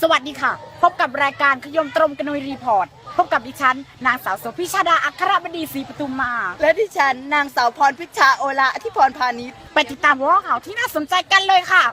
สวัสดีค่ะ พบกับรายการขยมตรงกนุยรีพอร์ต พบกับดิฉัน นางสาวโสภิชาดาอัครบดีศรีปทุมมา และดิฉันนางสาวพรพิชชาโอละที่พรพาณิชย์ไปติดตามหัวข่าวที่น่าสนใจกันเลยค่ะ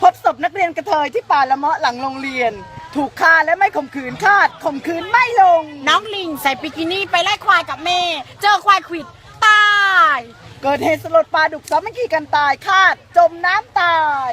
พบศพนักเรียนกระเทยที่ป่าละเมาะหลังโรงเรียน ถูกฆ่าและไม่ข่มขืนคาดข่มขืนไม่ลง น้องลิงใส่บิกินี่ไปไล่ควายกับแม่ เจอควายขวิดตาย เกิดเหตุสลดปลาดุกสามัคคีกันตายคาด จมน้ำตาย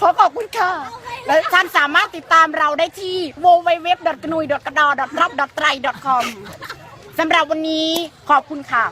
ขอขอบคุณค่ะ และท่านสามารถติดตามเราได้ที่ w w w g n u i g a d o r t r o p t r a i c o m สำหรับวันนี้ขอบคุณค่ะ